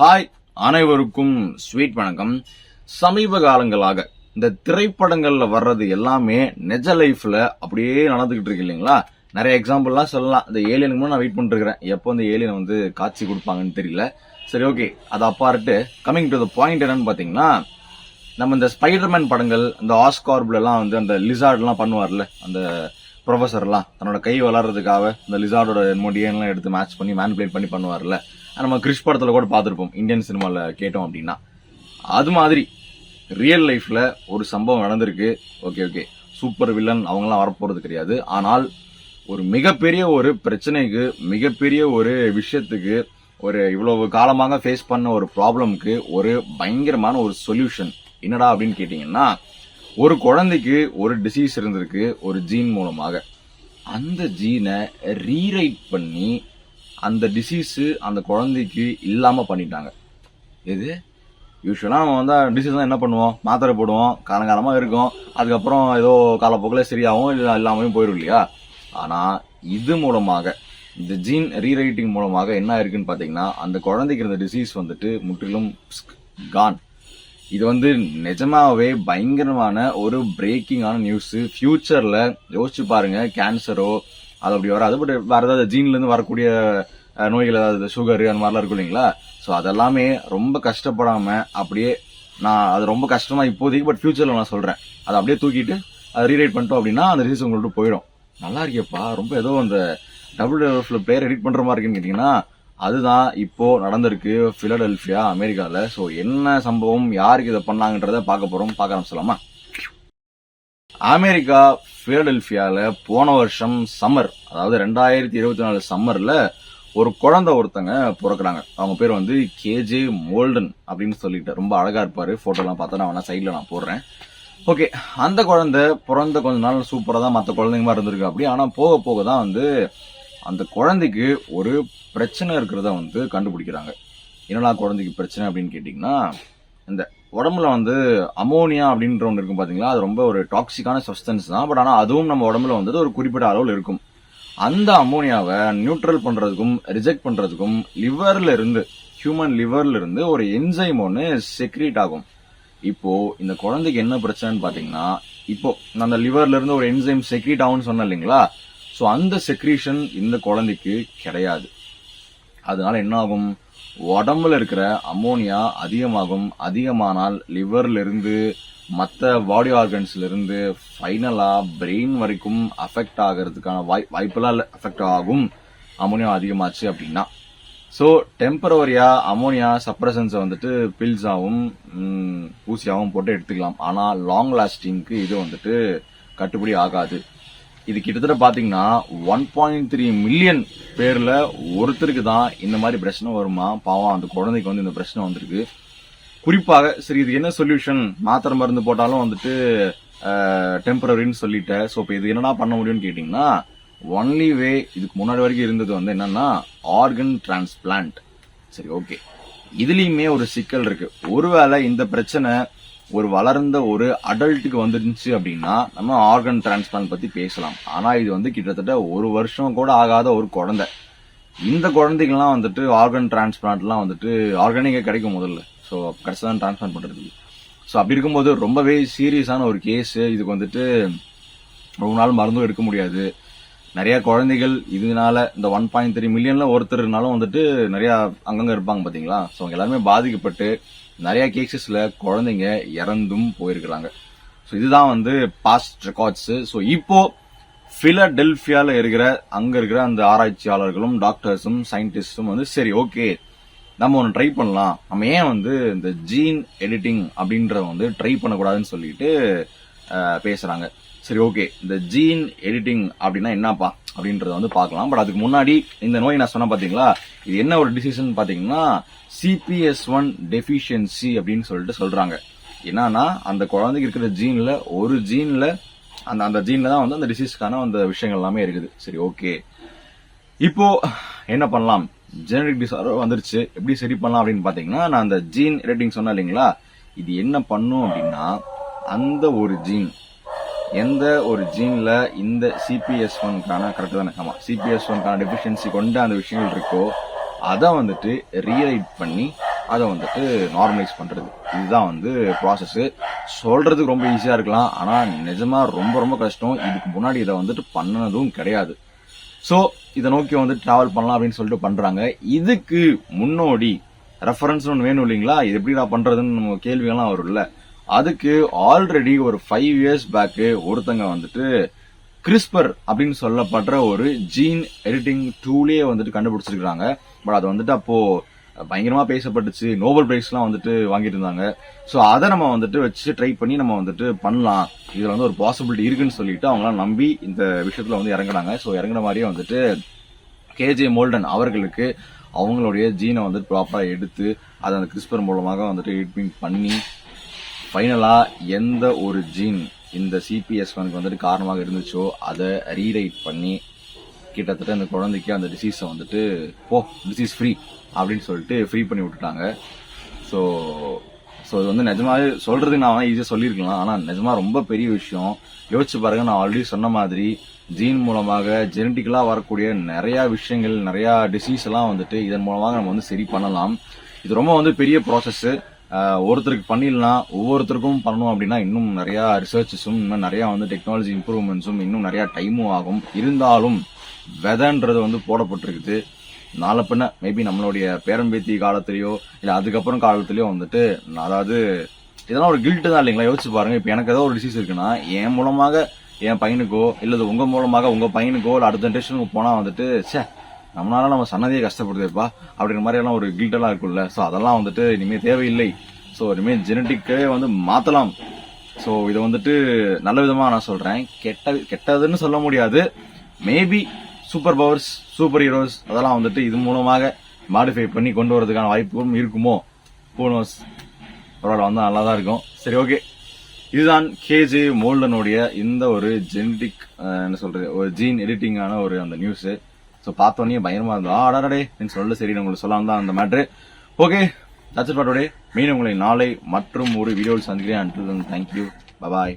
Hi அனைவருக்கும் sweet வணக்கம். சமீப காலங்களாக இந்த திரைப்படங்கள்ல வர்றது எல்லாமே நிஜ லைஃப்ல அப்படியே நடந்துகிட்டு இருக்கு இல்லைங்களா? நிறைய எக்ஸாம்பிள்லாம் சொல்லலாம். இந்த ஏலியனுக்கு நான் வெயிட் பண்ணிருக்கிறேன் எப்போ இந்த ஏலியனை வந்து காட்சி கொடுப்பாங்கன்னு தெரியல. சரி ஓகே அது apart coming to the point என்னன்னு பார்த்தீங்கன்னா நம்ம இந்த ஸ்பைடர்மேன் படங்கள் இந்த ஆஸ்கார்ப்லாம் வந்து அந்த லிசார்ட்லாம் பண்ணுவார்ல அந்த ப்ரொஃபஸர்லாம் தன்னோட கை வளர்றதுக்காக இந்த லிசார்டோட டிஎன் எல்லாம் எடுத்து மேட்ச் பண்ணி மேனிபுலேட் பண்ணி பண்ணுவார்ல. நம்ம கிறிஷ் படத்தில் கூட பார்த்துருப்போம். இந்தியன் சினிமாவில் கேட்டோம் அப்படின்னா. அது மாதிரி ரியல் லைஃப்பில் ஒரு சம்பவம் நடந்திருக்கு. ஓகே ஓகே சூப்பர் வில்லன் அவங்களாம் வரப்போகிறது கிடையாது. ஆனால் ஒரு மிகப்பெரிய ஒரு பிரச்சனைக்கு மிகப்பெரிய ஒரு விஷயத்துக்கு ஒரு இவ்வளவு காலமாக ஃபேஸ் பண்ண ஒரு ப்ராப்ளம்க்கு ஒரு பயங்கரமான ஒரு சொல்யூஷன் என்னடா அப்படின்னு கேட்டிங்கன்னா ஒரு குழந்தைக்கு ஒரு டிசீஸ் இருந்திருக்கு ஒரு ஜீன் மூலமாக. அந்த ஜீனை ரீரைட் பண்ணி அந்த டிசீஸு அந்த குழந்தைக்கு இல்லாமல் பண்ணிட்டாங்க. எது? யூஸ்வலாக நம்ம வந்து டிசீஸ் என்ன பண்ணுவோம்? மாத்திரை போடுவோம் காலங்காலமாக இருக்கும். அதுக்கப்புறம் ஏதோ காலப்போக்கில் சரியாகவும் இல்லை இல்லாமையும் போயிடும் இல்லையா? ஆனால் இது மூலமாக இந்த ஜீன் ரீரைட்டிங் மூலமாக என்ன இருக்குன்னு பார்த்தீங்கன்னா அந்த குழந்தைக்கு இருந்த டிசீஸ் வந்துட்டு முற்றிலும் கான் இது வந்து நிஜமாவே பயங்கரமான ஒரு பிரேக்கிங்கான நியூஸு ஃப்யூச்சரில் யோசிச்சு பாருங்கள் கேன்சரோ அது அப்படி வராது. பட் வேற ஏதாவது ஜீன்லேருந்து வரக்கூடிய நோய்கள் ஏதாவது சுகர் அந்த மாதிரிலாம் இருக்கும் இல்லைங்களா? ஸோ அதெல்லாமே ரொம்ப கஷ்டப்படாம அப்படியே நான் அது ரொம்ப கஷ்டமா இப்போதைக்கு பட் ஃப்யூச்சரில் நான் சொல்கிறேன் அதை அப்படியே தூக்கிட்டு அதை ரீரைட் பண்ணிட்டோம் அப்படின்னா அந்த டிசீஸ் உங்கள்கிட்ட போயிடும். நல்லா இருக்கேப்பா ரொம்ப ஏதோ அந்த டபுள் பிளேயர் எடிட் பண்ணுற மாதிரி இருக்குன்னு கேட்டிங்கன்னா அதுதான் இப்போது நடந்திருக்கு ஃபிலடெல்ஃபியா அமெரிக்காவில் ஸோ என்ன சம்பவம் யாருக்கு இதை பண்ணாங்கன்றத பார்க்க போகிறோம் பார்க்க ஆரம்பிச்சலாமா அமெரிக்கா பிலடெல்பியால போன வருஷம் சம்மர் அதாவது ரெண்டாயிரத்தி இருபத்தி நாலு சம்மரில் ஒரு குழந்தை ஒருத்தங்க பிறக்குறாங்க. அவங்க பேர் வந்து கேஜே மோல்டன் அப்படின்னு சொல்லிட்டு ரொம்ப அழகாக இருப்பார். ஃபோட்டோலாம் பார்த்தா நான் வேணா சைடில் நான் போடுறேன். ஓகே அந்த குழந்தை பிறந்த கொஞ்ச நாள் சூப்பராக தான் மற்ற குழந்தைங்க மாதிரி இருந்திருக்கு அப்படி. ஆனால் போக போக தான் வந்து அந்த குழந்தைக்கு ஒரு பிரச்சனை இருக்கிறத வந்து கண்டுபிடிக்கிறாங்க. என்னடா குழந்தைக்கு பிரச்சனை அப்படின்னு கேட்டிங்கன்னா இந்த உடம்புல வந்து அமோனியா அப்படின்ற ஒன்று இருக்கும் பார்த்தீங்களா அது ரொம்ப ஒரு டாக்ஸிக்கான சப்ஸ்டன்ஸ் தான். பட் ஆனால் அதுவும் நம்ம உடம்புல வந்து ஒரு குறிப்பிட்ட அளவில் இருக்கும். அந்த அமோனியாவை நியூட்ரல் பண்ணுறதுக்கும் ரிஜெக்ட் பண்ணுறதுக்கும் லிவரில் இருந்து ஹியூமன் லிவரில் இருந்து ஒரு என்சைம் ஒன்று செக்ரீட் ஆகும். இப்போது இந்த குழந்தைக்கு என்ன பிரச்சனைன்னு பார்த்தீங்கன்னா இப்போ அந்த லிவர்ல இருந்து ஒரு என்சைம் செக்ரீட் ஆகும்னு சொன்னேன் இல்லைங்களா? ஸோ அந்த செக்ரீஷன் இந்த குழந்தைக்கு கிடையாது. அதனால என்ன ஆகும்? உடம்புல இருக்கிற அமோனியா அதிகமாகும். அதிகமானால் லிவர்லேருந்து மற்ற பாடி ஆர்கன்ஸ்லேருந்து ஃபைனலாக பிரெயின் வரைக்கும் அஃபெக்ட் ஆகிறதுக்கான வாய் வாய்ப்பெல்லாம் அஃபெக்ட் ஆகும். அமோனியா அதிகமாச்சு அப்படின்னா. ஸோ டெம்பரவரியாக அமோனியா சப்ரசன்ஸை வந்துட்டு பில்ஸாகவும் ஊசியாகவும் போட்டு எடுத்துக்கலாம். ஆனால் லாங் லாஸ்டிங்க்கு இது வந்துட்டு கட்டுப்படி ஆகாது. இது கிட்டத்தட்ட பார்த்தீங்கன்னா ஒன் பாயிண்ட் த்ரீ மில்லியன் பேரில் ஒருத்தருக்கு தான் இந்த மாதிரி பிரச்சனை வருமா? பாவம் அந்த குழந்தைக்கு வந்து இந்த பிரச்சனை வந்திருக்கு. குறிப்பாக சரி இது என்ன சொல்யூஷன் மாத்திரை மருந்து போட்டாலும் வந்துட்டு டெம்பரரின்னு சொல்லிட்டேன். ஸோ இப்போ இது என்னன்னா பண்ண முடியும்னு கேட்டிங்கன்னா ஒன்லி வே இதுக்கு முன்னாடி வரைக்கும் இருந்தது வந்து என்னன்னா ஆர்கன் டிரான்ஸ்பிளான்ட் சரி ஓகே இதுலேயுமே ஒரு சிக்கல் இருக்கு. ஒருவேளை இந்த பிரச்சனை ஒரு வளர்ந்த ஒரு அடல்ட்டுக்கு வந்துருந்துச்சு அப்படின்னா நம்ம ஆர்கன் டிரான்ஸ்பிளான்ட் பத்தி பேசலாம். ஆனா இது வந்து கிட்டத்தட்ட ஒரு வருஷம் கூட ஆகாத ஒரு குழந்தை. இந்த குழந்தைகள்லாம் வந்துட்டு ஆர்கன் டிரான்ஸ்பிளான்ட்லாம் வந்துட்டு ஆர்கானிக்கா கிடைக்கும் முதல்ல. ஸோ கடைசி தான் டிரான்ஸ்பிளான்ட் பண்றதுக்கு. ஸோ அப்படி இருக்கும்போது ரொம்பவே சீரியஸான ஒரு கேஸ் இதுக்கு வந்துட்டு ரொம்ப நாள் மருந்தும் எடுக்க முடியாது. நிறைய குழந்தைகள் இதனால இந்த ஒன் பாயிண்ட் த்ரீ மில்லியன்ல ஒருத்தர்னாலும் வந்துட்டு நிறைய அங்கங்க இருப்பாங்க பாத்தீங்களா? ஸோ அவங்க எல்லாருமே பாதிக்கப்பட்டு நிறைய கேசஸ்ல குழந்தைங்க இறந்தும் போயிருக்கிறாங்க. ஸோ இதுதான் வந்து பாஸ்ட் ரெக்கார்ட்ஸ் ஸோ இப்போ பிலடெல்பியால இருக்கிற அங்க இருக்கிற அந்த ஆராய்ச்சியாளர்களும் டாக்டர்ஸும் சயின்டிஸ்டும் வந்து சரி ஓகே நம்ம ஒன்று ட்ரை பண்ணலாம். நம்ம ஏன் வந்து இந்த ஜீன் எடிட்டிங் அப்படின்றத வந்து ட்ரை பண்ணக்கூடாதுன்னு சொல்லிட்டு பேசுறாங்க. சரி ஓகே இந்த ஜீன் எடிட்டிங் அப்படின்னா என்னப்பா அப்படின்றத வந்து பார்க்கலாம். பட் அதுக்கு முன்னாடி இந்த நோய் நான் சொன்ன பார்த்தீங்களா இது என்ன ஒரு டிசிஷன் பார்த்தீங்கன்னா சிபிஎஸ் ஒன் டெஃபிஷியன்சி அப்படின்னு சொல்லிட்டு சொல்கிறாங்க என்னன்னா அந்த குழந்தைக்கு இருக்கிற ஜீனில் ஒரு ஜீனில் அந்த அந்த ஜீனில் தான் வந்து அந்த டிசீஸ்க்கான அந்த விஷயங்கள் எல்லாமே இருக்குது. சரி ஓகே இப்போ என்ன பண்ணலாம்? ஜெனரிக் டிசார்டர் வந்துருச்சு. எப்படி சரி பண்ணலாம் அப்படின்னு பார்த்தீங்கன்னா நான் அந்த ஜீன் எடிட்டிங் சொன்னேன் இல்லைங்களா? இது என்ன பண்ணும் அப்படின்னா அந்த ஒரு ஜீன் எந்த ஒரு ஜீனில் இந்த சிபிஎஸ் ஒன்கான கரெக்டு தானே? ஆமாம் சிபிஎஸ் ஒன்கான டெஃபிஷியன்சி கொண்ட அந்த விஷயங்கள் இருக்கோ அதை வந்துட்டு ரீரைட் பண்ணி அதை வந்துட்டு நார்மலைஸ் பண்ணுறது இதுதான் வந்து ப்ராசஸ்ஸு சொல்கிறதுக்கு ரொம்ப ஈஸியாக இருக்கலாம். ஆனால் நிஜமாக ரொம்ப ரொம்ப கஷ்டம். இதுக்கு முன்னாடி இதை வந்துட்டு பண்ணதும் கிடையாது. ஸோ இதை நோக்கி வந்து ட்ராவல் பண்ணலாம் அப்படின்னு சொல்லிட்டு பண்ணுறாங்க இதுக்கு முன்னோடி ரெஃபரன்ஸ் ஒன்று வேணும் இல்லைங்களா? இது எப்படி நான் பண்ணுறதுன்னு நம்ம கேள்விகள்லாம் வரும்ல. அதுக்கு ஆல்ரெடி ஒரு ஃபைவ் இயர்ஸ் பேக்கு ஒருத்தங்க வந்துட்டு கிறிஸ்பர் அப்படின்னு சொல்லப்படுற ஒரு ஜீன் எடிட்டிங் டூலே வந்துட்டு கண்டுபிடிச்சிருக்காங்க பட் அது வந்துட்டு அப்போ பயங்கரமா பேசப்பட்டுச்சு. நோபல் பிரைஸ்லாம் வந்துட்டு வாங்கிட்டு இருந்தாங்க. ஸோ அதை நம்ம வந்துட்டு வச்சு ட்ரை பண்ணி நம்ம வந்துட்டு பண்ணலாம். இதில் வந்து ஒரு பாசிபிலிட்டி இருக்குன்னு சொல்லிட்டு அவங்களாம் நம்பி இந்த விஷயத்துல வந்து இறங்குனாங்க. ஸோ இறங்குன மாதிரியே வந்துட்டு கேஜே மோல்டன் அவர்களுக்கு அவங்களுடைய ஜீனை வந்துட்டு ப்ராப்பராக எடுத்து அதை அந்த கிறிஸ்பர் மூலமாக வந்துட்டு எடிட்டிங் பண்ணி ஃபைனலாக எந்த ஒரு ஜீன் இந்த சிபிஎஸ் ஒனுக்கு வந்துட்டு காரணமாக இருந்துச்சோ அதை ரீரைட் பண்ணி கிட்டத்தட்ட அந்த குழந்தைக்கு அந்த டிசீஸை வந்துட்டு போ டிசீஸ் ஃப்ரீ அப்படின்னு சொல்லிட்டு ஃப்ரீ பண்ணி விட்டுட்டாங்க. ஸோ ஸோ இது வந்து நிஜமாவே சொல்கிறது நான் ஈஸியாக சொல்லியிருக்கலாம் ஆனால் நிஜமாக ரொம்ப பெரிய விஷயம். யோசிச்சு பாருங்க நான் ஆல்ரெடி சொன்ன மாதிரி ஜீன் மூலமாக ஜெனட்டிக்கலாக வரக்கூடிய நிறையா விஷயங்கள் நிறையா டிசீஸ் எல்லாம் வந்துட்டு இதன் மூலமாக நம்ம வந்து சரி பண்ணலாம். இது ரொம்ப வந்து பெரிய ப்ராசஸ்ஸு ஒருத்தருக்கு பண்ணிடலாம் ஒவ்வொருத்தருக்கும் பண்ணணும் அப்படின்னா இன்னும் நிறைய ரிசர்ச்சஸும் இன்னும் நிறைய வந்து டெக்னாலஜி இம்ப்ரூவ்மெண்ட்ஸும் இன்னும் நிறைய டைமும் ஆகும். இருந்தாலும் விதைன்றது வந்து போடப்பட்டிருக்குது. நாளை பின்ன மேபி நம்மளுடைய பேரம்பேத்தி காலத்திலேயோ இல்லை அதுக்கப்புறம் காலத்திலேயோ வந்துட்டு அதாவது இதெல்லாம் ஒரு கில்ட்டு தான் இல்லைங்களா? யோசிச்சு பாருங்க. இப்போ எனக்கு ஏதோ ஒரு டிசீஸ் இருக்குன்னா என் மூலமாக என் பையனுக்கோ இல்லை உங்கள் மூலமாக உங்கள் பையனுக்கோ இல்லை அடுத்த ஜென்ரேஷனுக்கு போனால் வந்துட்டு ச்சே நம்மளால நம்ம சன்னதியை கஷ்டப்படுதேப்பா அப்படிங்கிற மாதிரி எல்லாம் ஒரு கில்ட் இருக்கும்ல. ஸோ அதெல்லாம் வந்துட்டு இனிமேல் தேவையில்லை. ஸோ இனிமேல் ஜெனட்டிக்கே வந்து மாற்றலாம் ஸோ இதை வந்துட்டு நல்ல விதமாக நான் சொல்கிறேன் கெட்ட கெட்டதுன்னு சொல்ல முடியாது. Maybe super powers super heroes அதெல்லாம் வந்துட்டு இது மூலமாக மாடிஃபை பண்ணி கொண்டு வரதுக்கான வாய்ப்பும் இருக்குமோ? பூனோஸ் பரவாயில்ல வந்தால் நல்லா தான் இருக்கும். சரி ஓகே இதுதான் கேஜே மோல்டனுடைய இந்த ஒரு ஜெனடிக் என்ன சொல்கிறது ஒரு ஜீன் எடிட்டிங்கான ஒரு அந்த நியூஸு ஸோ பார்த்தோன்னே பயமா இருந்தோம் ஆடாடே சொல்ல சரி உங்களுக்கு சொல்லாம தான் அந்த மேட்ரு ஓகே தட்ஸ் பாட்டோட மீன் உங்களை நாளை மற்றும் ஒரு வீடியோவில் சந்திக்கிறேன். Until thank you bye bye